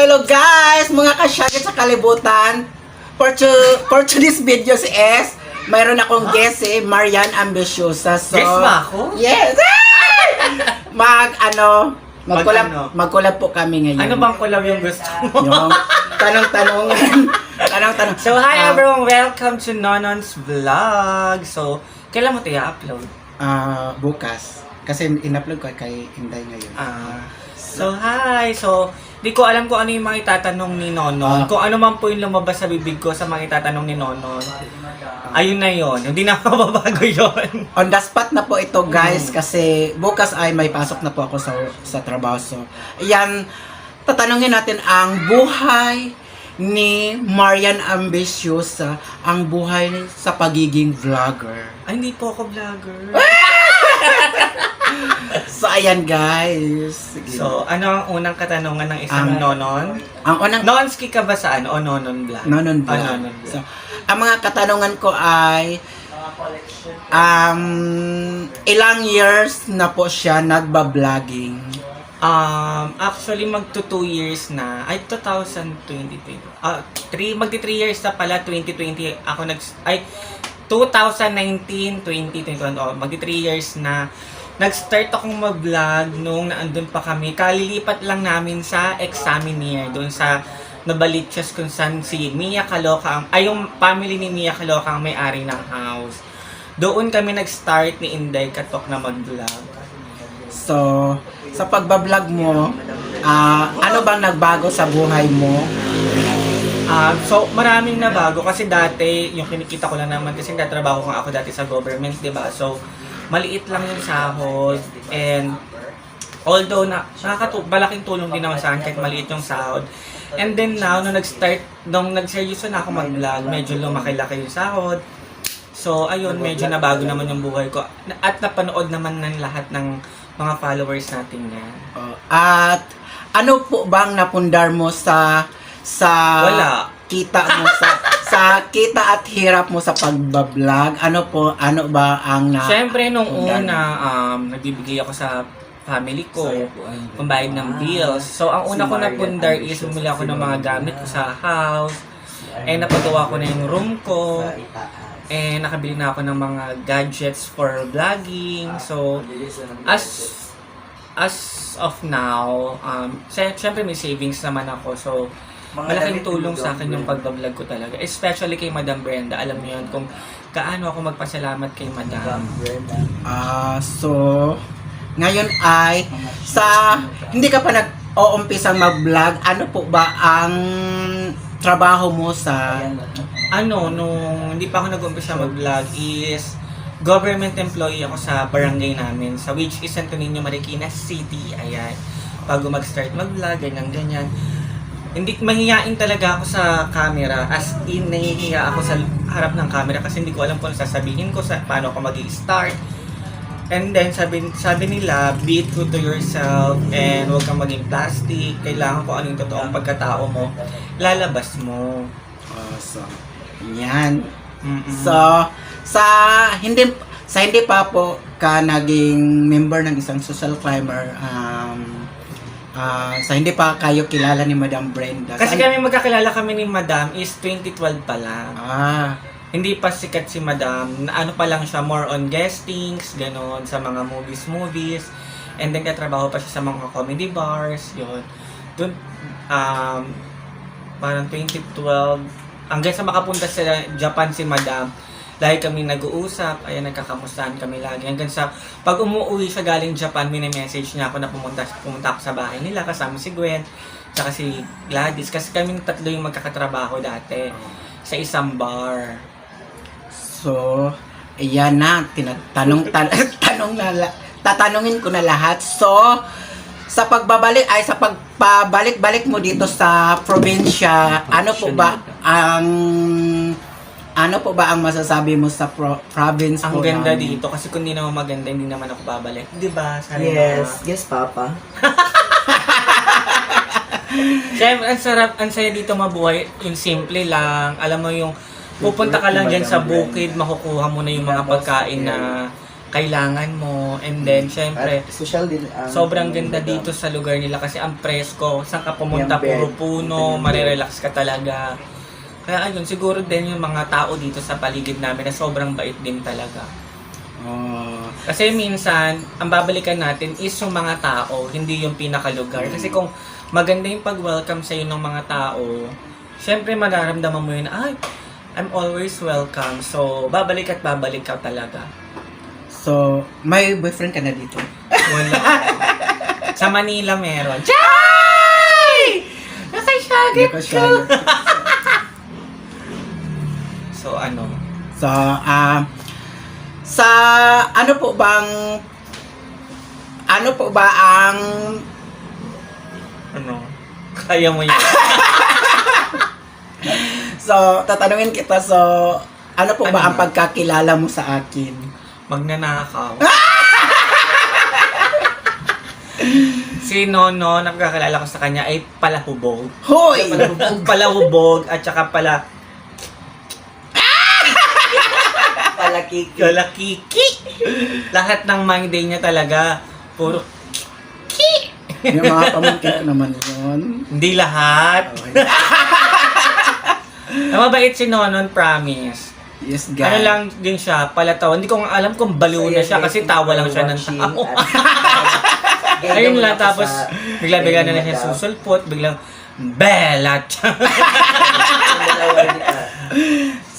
hello guys! Mga kasyagit sa kalibutan. For, to, for today's videos is, mayroon akong guest eh, Marian Ambiciosa. So, Guest ba ako? Yes! Mag, ano, magkulab, Mag ano? magkulab po kami ngayon. Ano bang collab yung gusto mo? Yung tanong-tanong. tanong-tanong. so, hi Ah, everyone! Welcome to Nonon's Vlog! So, kailan mo ito i-upload? ah, bukas. Kasi in-upload ko kay Inday ngayon. Ah, so, hi! So, di ko alam kung ano yung mga itatanong ni Ah. Nonon. Kung ano man po yung lumabas sa bibig ko sa mga itatanong ni Nonon. Ayun na yon Hindi na mababago yon On the spot na po ito guys kasi bukas ay may pasok na po ako sa sa trabaho. So, ayan, tatanungin natin ang buhay ni Marian Ambiciosa, ang buhay sa pagiging vlogger. Ay, hindi po ako vlogger. So, ayan guys. Sige. So, ano ang unang katanungan ng isang Ang- Nonon? ang unang Nonski ka ba saan? O Nonon Vlog? Nonon Ah, vlog. Nonon Vlog. So, ang mga katanungan ko ay um, ilang years na po siya nagba-vlogging? Um, actually, magto 2 years na. Ay, 2020. Ah, 3, magti 3 years na pala, 2020. Ako nag, ay, 2019, 2021. Oh, magti 3 years na. Nag-start akong mag-vlog nung naandun pa kami. Kalilipat lang namin sa Examiner, doon sa Nabaliches kung saan si Mia Kaloka, ay yung family ni Mia Kaloka ang may-ari ng house. Doon kami nag-start ni Inday Katok na mag-vlog. So, sa pagbablog mo, ah, ano bang nagbago sa buhay mo? Ah, so maraming nabago kasi dati yung kinikita ko lang naman kasi nagtatrabaho nga ako dati sa government, 'di ba? So maliit lang yung sahod and although na nakakatu malaking tulong din naman sa akin kahit maliit yung sahod. And then now, nung nag-start, nung nag-seryoso na ako mag-vlog, medyo lumaki-laki yung sahod. So, ayun, medyo nabago naman yung buhay ko. At napanood naman ng lahat ng mga followers natin yan. Oh, at ano po bang napundar mo sa sa Wala. kita mo sa sa kita at hirap mo sa pagbablog? Ano po ano ba ang na Siyempre, nung Pundar. una, um, nagbibigay ako sa family ko, pambayad ng bills. So, ang una ko na pundar is bumili ako ng mga gamit ko sa house, and napagawa ko na yung room ko, and nakabili na ako ng mga gadgets for vlogging. So, as as of now, um, sy- syempre may savings naman ako. So, malaking tulong sa akin yung pagbablog ko talaga. Especially kay Madam Brenda. Alam niyo yun kung kaano ako magpasalamat kay Madam. Ah, so ngayon ay sa hindi ka pa nag-oompisang mag-vlog, ano po ba ang trabaho mo sa ano, nung hindi pa ako nag-umpisa mag-vlog is government employee ako sa barangay namin, sa which is Santo Niño, Marikina City. Ayan. Bago mag-start mag-vlog, ganyan, ganyan. Hindi, mahihain talaga ako sa camera. As in, nahihiya ako sa harap ng camera kasi hindi ko alam kung ano sasabihin ko, sa, paano ako mag start And then, sabi, sabi nila, be true to yourself and huwag kang maging plastic. Kailangan ko anong totoong pagkatao mo, lalabas mo. So yan. Mm-mm. So sa hindi sa hindi pa po ka naging member ng isang social climber um ah, sa hindi pa kayo kilala ni Madam Brenda. Kasi Saan- kami magkakilala kami ni Madam is 2012 pa lang. ah Hindi pa sikat si Madam. Na ano pa lang siya, more on guestings, ganon, sa mga movies, movies. And then katrabaho pa siya sa mga comedy bars, yun. Doon, um, parang 2012, hanggang sa makapunta sa Japan si Madam, lagi kami nag-uusap, ayan, nagkakamustahan kami lagi. Hanggang sa, pag umuwi siya galing Japan, mini-message niya ako na pumunta, pumunta ako sa bahay nila, kasama si Gwen, tsaka si Gladys. Kasi kami tatlo yung magkakatrabaho dati sa isang bar. so ayan na tinatanong tan- tanong na la- tatanungin ko na lahat. So sa pagbabalik ay sa pagpabalik-balik mo dito sa probinsya, ano po ba ang ano po ba ang masasabi mo sa pro- province po Ang ganda namin? dito kasi kung hindi naman maganda, hindi naman ako babalik. Di ba? Sana Yes, yes, Papa. Siyempre, ang sarap, ang saya dito mabuhay. Yung simple lang. Alam mo yung pupunta ka lang dyan sa bukid, makukuha mo na yung mga pagkain na kailangan mo. And then, At social din ang sobrang ganda madam. dito sa lugar nila kasi ang presko. Saan ka pumunta, puro puno, marirelax ka talaga. Kaya ayun, siguro din yung mga tao dito sa paligid namin na sobrang bait din talaga. Oh, Kasi minsan, ang babalikan natin is yung mga tao, hindi yung pinakalugar. Kasi kung maganda yung pag-welcome sa'yo ng mga tao, syempre mararamdaman mo yun, ay, I'm always welcome. So, babalik at babalik ka talaga. so, may boyfriend ka na dito? Wala. Sa Manila meron. Chay! Nakashagit Hindi ko So, ah, sa ano po bang ano po ba ang Ano? Kaya mo yun. so tatanungin kita so ano po ba Ano ang ba? pagkakilala mo sa akin? Magnanakaw. si Nono, nagkakilala ko sa kanya ay palahubog. Hoy! Palahubog, palahubog at saka pala Palakiki. kalakiki. Lahat ng mind day niya talaga. Puro, Yung mga pamangkin ko naman yun. hindi lahat. Okay. Ang mabait si Nonon, promise. Yes, guys. Ano lang din siya, palatawa. Hindi ko nga alam kung baliw na siya kasi tawa lang siya ng tao. Ayun lang, tapos bigla-bigla na lang siya susulpot, biglang Bella!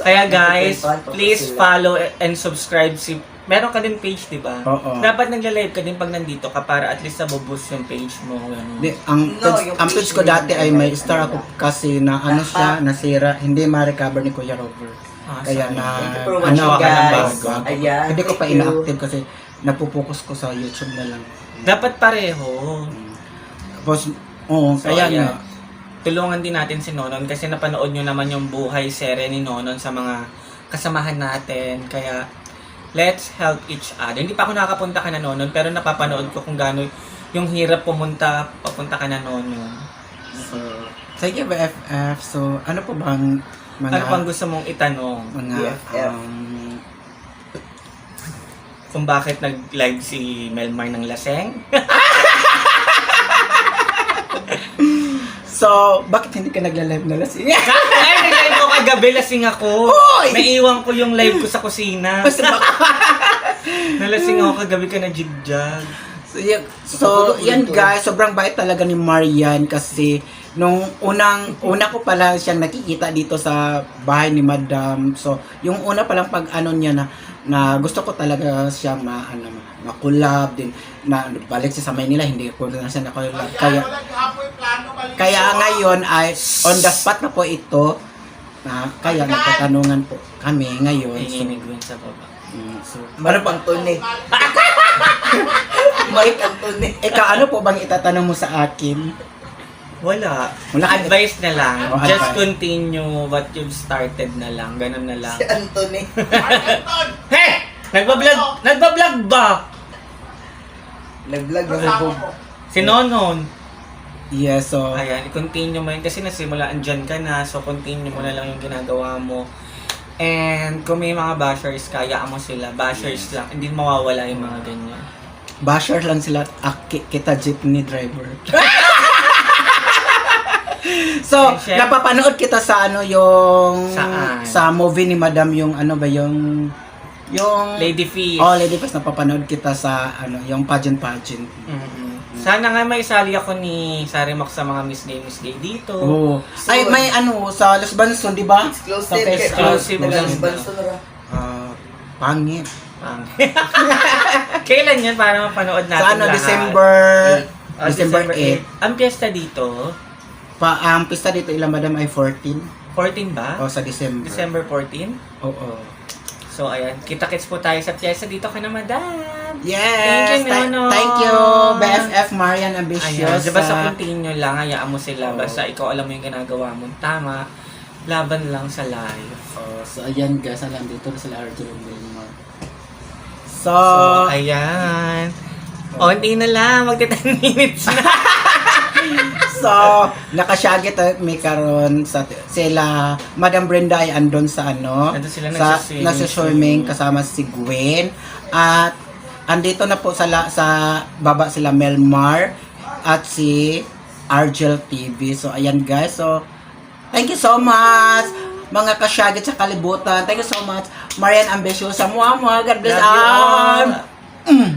Kaya guys, please follow and subscribe si Meron ka din page, di ba? Oo. Dapat nagla-live ka din pag nandito ka para at least nabuboost yung page mo. Di, ang No, page, yung ang page page ko mo, dati ay may ano star ako kasi na ano siya, nasira, hindi ma-recover ni Kuya Rover. Ah, Kaya sorry. na, Thank you for ano, watching, ka ng guys. bago. Ayan, Hindi ko pa thank you. ina-active kasi napupokus ko sa YouTube na lang. Dapat pareho. Tapos, oo, So, kaya ayan. nga. Tulungan din natin si Nonon kasi napanood nyo naman yung buhay serye ni Nonon sa mga kasamahan natin. Kaya, let's help each other. Hindi pa ako nakakapunta ka na Nonon, pero napapanood ko kung gaano yung hirap pumunta, papunta ka na Nonon. So, sige ba FF? So, ano po bang mga, Ano pang gusto mong itanong? mga, BFF? um, Kung bakit nag-live si Melmar ng laseng? so, bakit hindi ka nagla-live na lasing? Ay, nag-live ko kagabi, lasing ako. Hoy! Naiiwan ko yung live ko sa kusina. Basta Nalasing ako kagabi ka na jigjag. So, yan, so, yan guys, sobrang bait talaga ni Marian kasi nung unang una ko pa lang siyang nakikita dito sa bahay ni Madam. So, yung una pa lang pag ano niya na na gusto ko talaga siya ma ano ma-collab din. Na balik siya sa Maynila hindi ko na siya na-collab kaya kaya ngayon ay on the spot na po ito. Na kaya nagtatanungan po kami ngayon. So, sa baba. mm, so Marap ang tuni. Mike tuni. ikaw ano po bang itatanong mo sa akin Wala. Wala Advice na lang. Oh, Just advice. continue what you've started na lang. Ganun na lang. Si Anthony. Hey! Nagbablog! Nagbablog ba? Nag-vlog yung hubog. Si Nonon. yes so Ayan, i-continue mo yun. Kasi nasimulaan dyan ka na. So, continue mo na lang yung ginagawa mo. And kung may mga bashers, kaya mo sila. Bashers lang. Hindi mawawala yung mga ganyan. basher lang sila ah, ki- kita jeepney driver. so, syem- napapanood kita sa ano yung Saan? sa movie ni Madam yung ano ba yung yung Lady Fish. Oh, Lady Fish napapanood kita sa ano yung pageant pageant. Mhm. Sana nga may isali ako ni Sarimak sa mga Miss Gay Miss Gay dito. Oh. So, Ay may ano sa Los Banson, di ba? Exclusive. Sa. Exclusive lang. Nag-sponsor na. Ah, pangit. Pang- Kailan yan para mapanood natin Sa ano lahat? December Ah, December 8. Ang piyesta dito, Pa ang pista dito ila Madam ay 14 14 ba? o sa December. December 14? Oo. So, ayan. Kita-kits po tayo sa piyesta dito ka na, madam. Yes! Thank you, Tha- Nono. Thank you, BFF Marian Ayan. Ambitious. Diba sa sa- continue lang, hayaan mo sila. Oo. Basta ikaw alam mo yung ginagawa mo. Tama. Laban lang sa live. Oh, so, ayan guys, alam dito na sila Arjun Wilmar. So, So, ayan. O, hindi na lang. Magti 10 minutes na. so, nakasyagit uh, may karon sa sila Madam Brenda ay andon sa ano Nandun sila sa nagsiswimming. nasa swimming kasama si Gwen at andito na po sa la- sa baba sila Melmar at si Argel TV. So ayan guys. So thank you so much mga kasyagit sa kalibutan. Thank you so much. Marian Ambitiosa. Mua mua. God bless. Love you all. Mm.